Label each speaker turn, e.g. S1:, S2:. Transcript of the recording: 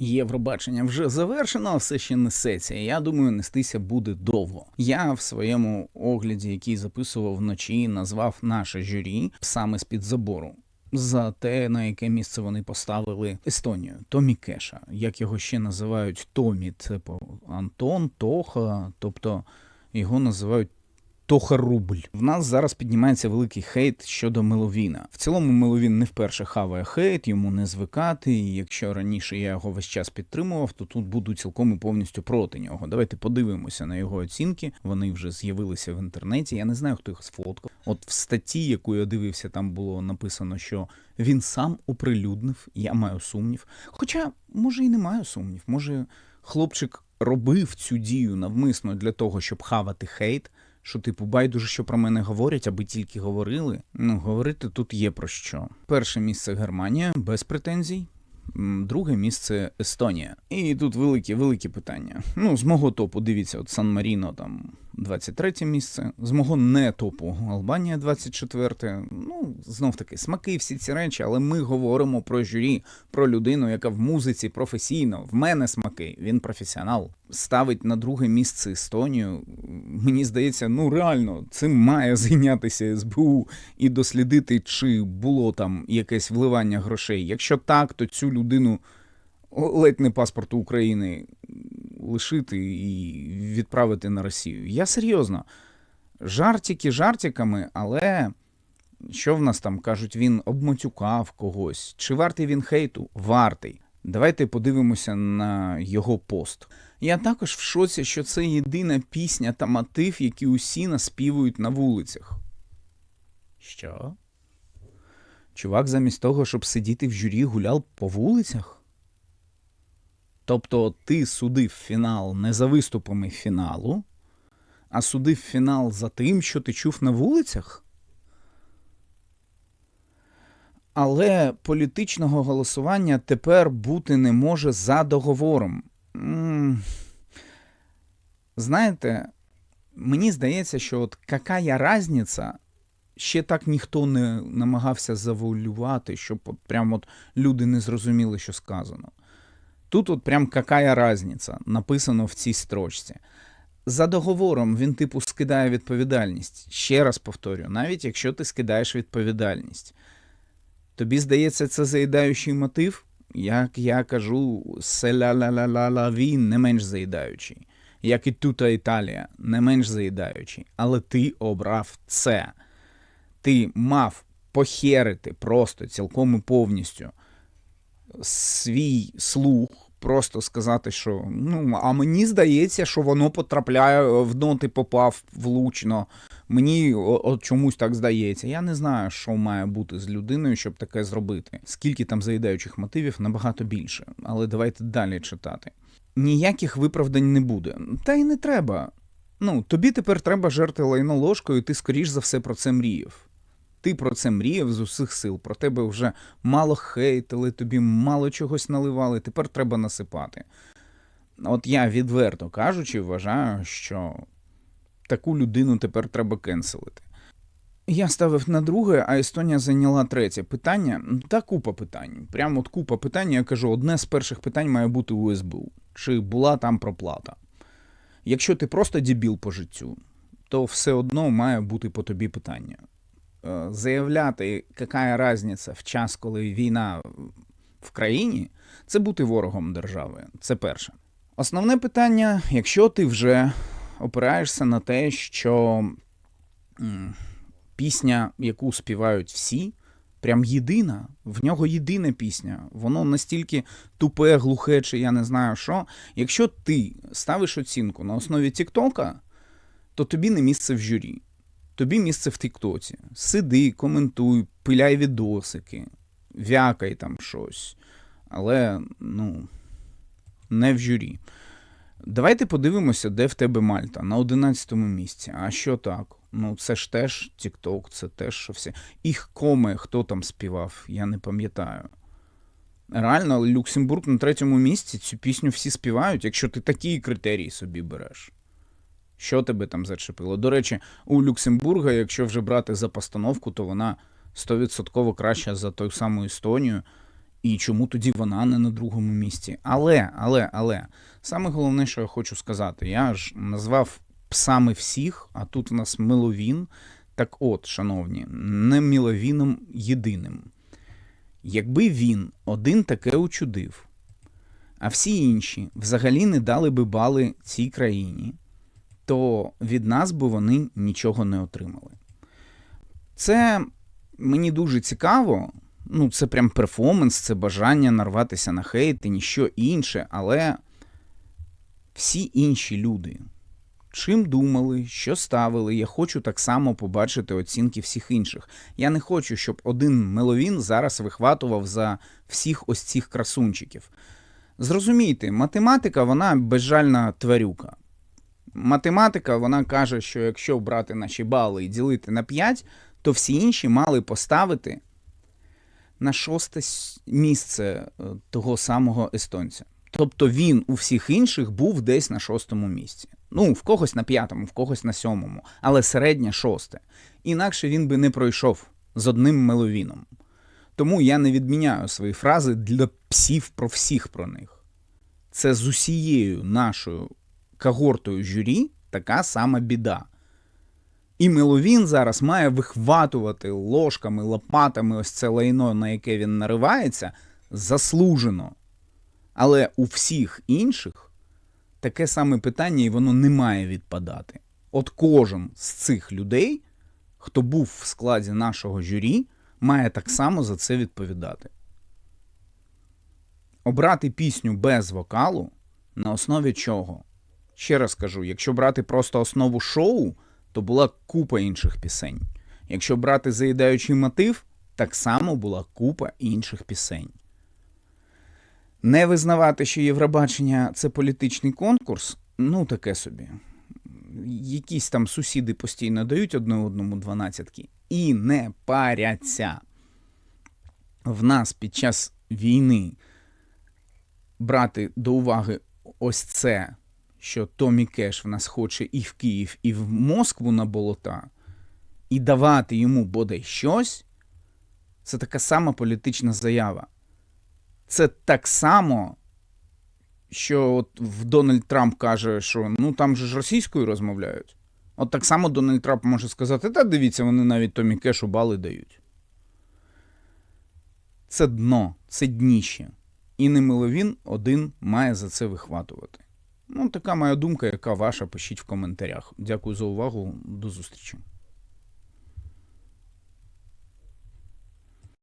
S1: Євробачення вже завершено, все ще несеться. Я думаю, нестися буде довго. Я в своєму огляді, який записував вночі, назвав наше журі саме з під забору. За те, на яке місце вони поставили Естонію, Томі Кеша, як його ще називають Томі, це по Антон, Тоха, тобто його називають Тоха Рубль. В нас зараз піднімається великий хейт щодо Меловіна. В цілому Меловін не вперше хаває хейт, йому не звикати. І якщо раніше я його весь час підтримував, то тут буду цілком і повністю проти нього. Давайте подивимося на його оцінки. Вони вже з'явилися в інтернеті. Я не знаю, хто їх сфоткав. От в статті, яку я дивився, там було написано, що він сам оприлюднив. Я маю сумнів. Хоча, може, і не маю сумнів. Може, хлопчик робив цю дію навмисно для того, щоб хавати хейт. Що, типу, байдуже, що про мене говорять, аби тільки говорили. Ну, говорити тут є про що. Перше місце Германія без претензій. Друге місце Естонія. І тут великі, великі питання. Ну, з мого топу, дивіться, от Сан Маріно там 23 місце. З мого не топу Албанія 24. Ну, знов таки, смаки всі ці речі, але ми говоримо про журі, про людину, яка в музиці професійно. В мене смаки, він професіонал. Ставить на друге місце Естонію. Мені здається, ну реально, цим має зайнятися СБУ і дослідити, чи було там якесь вливання грошей. Якщо так, то цю людину ледь не паспорту України лишити і відправити на Росію. Я серйозно. Жартики жартиками, але що в нас там кажуть, він обмотюкав когось. Чи вартий він хейту? Вартий. Давайте подивимося на його пост. Я також в шоці, що це єдина пісня та мотив, які усі наспівують на вулицях. Що? Чувак, замість того, щоб сидіти в журі, гуляв по вулицях? Тобто ти судив фінал не за виступами фіналу, а судив фінал за тим, що ти чув на вулицях? Але політичного голосування тепер бути не може за договором. Знаєте, мені здається, що от какая разниця, ще так ніхто не намагався завуалювати, щоб от прям от люди не зрозуміли, що сказано. Тут от прям какая разниця, написано в цій строчці. За договором він, типу, скидає відповідальність. Ще раз повторю, навіть якщо ти скидаєш відповідальність. Тобі здається, це заїдаючий мотив? Як я кажу, селя-ла-ла-ла-ла він не менш заїдаючий. Як і тута Італія, не менш заїдаючий. Але ти обрав це. Ти мав похерити просто цілком і повністю свій слух, просто сказати, що ну, а мені здається, що воно потрапляє в ноти попав влучно. Мені от чомусь так здається. Я не знаю, що має бути з людиною, щоб таке зробити. Скільки там заїдаючих мотивів набагато більше. Але давайте далі читати. Ніяких виправдань не буде. Та й не треба. Ну, тобі тепер треба жерти лайно ложкою, і ти скоріш за все про це мріяв. Ти про це мріяв з усіх сил. Про тебе вже мало хейтили, тобі мало чогось наливали, тепер треба насипати. От я відверто кажучи, вважаю, що таку людину тепер треба кенселити. Я ставив на друге, а Естонія зайняла третє питання. Та купа питань. Прямо от купа питань. Я кажу, одне з перших питань має бути у СБУ. Чи була там проплата? Якщо ти просто дебіл по життю, то все одно має бути по тобі питання. Е, Заявляти, яка різниця в час, коли війна в країні, це бути ворогом держави. Це перше. Основне питання, якщо ти вже опираєшся на те, що пісня, яку співають всі, прям єдина, в нього єдина пісня, воно настільки тупе, глухе, чи я не знаю що. Якщо ти ставиш оцінку на основі Тіктока, то тобі не місце в журі. Тобі місце в Тіктоці. Сиди, коментуй, пиляй відосики, вякай там щось. Але, ну, не в журі. Давайте подивимося, де в тебе Мальта на 11-му місці. А що так? Ну, це ж теж TikTok, це теж що все. Їх коми, хто там співав, я не пам'ятаю. Реально, Люксембург на третьому місці цю пісню всі співають, якщо ти такі критерії собі береш. Що тебе там зачепило? До речі, у Люксембурга, якщо вже брати за постановку, то вона 100% краща за ту саму Естонію. І чому тоді вона не на другому місці? Але, але, але, саме головне, що я хочу сказати, я ж назвав псами всіх, а тут в нас миловін. Так от, шановні, не міловіном єдиним. Якби він один таке учудив, а всі інші взагалі не дали би бали цій країні, то від нас би вони нічого не отримали. Це мені дуже цікаво. Ну, це прям перформанс, це бажання нарватися на хейт і ніщо інше, але всі інші люди, чим думали, що ставили, я хочу так само побачити оцінки всіх інших. Я не хочу, щоб один меловін зараз вихватував за всіх ось цих красунчиків. Зрозумійте, математика, вона безжальна тварюка. Математика, вона каже, що якщо брати наші бали і ділити на 5, то всі інші мали поставити на шосте місце е, того самого естонця. Тобто він у всіх інших був десь на шостому місці. Ну, в когось на п'ятому, в когось на сьомому, але середнє шосте. Інакше він би не пройшов з одним меловіном. Тому я не відміняю свої фрази для псів про всіх про них. Це з усією нашою когортою журі така сама біда. І Меловін зараз має вихватувати ложками, лопатами ось це лайно, на яке він наривається, заслужено. Але у всіх інших таке саме питання, і воно не має відпадати. От кожен з цих людей, хто був в складі нашого журі, має так само за це відповідати. Обрати пісню без вокалу на основі чого? Ще раз кажу, якщо брати просто основу шоу, то була купа інших пісень. Якщо брати заїдаючий мотив, так само була купа інших пісень. Не визнавати, що Євробачення це політичний конкурс, ну таке собі. Якісь там сусіди постійно дають одне одному дванадцятки і не паряться. В нас під час війни брати до уваги ось це, що Томі Кеш в нас хоче і в Київ, і в Москву на болота, і давати йому бодай щось, це така сама політична заява. Це так само, що от Дональд Трамп каже, що ну там же ж російською розмовляють. От так само Дональд Трамп може сказати: та дивіться, вони навіть Томі Кешу бали дають. Це дно, це дніще. І не Миловін один має за це вихватувати. Ну, така моя думка, яка ваша, пишіть в коментарях. Дякую за увагу. До зустрічі.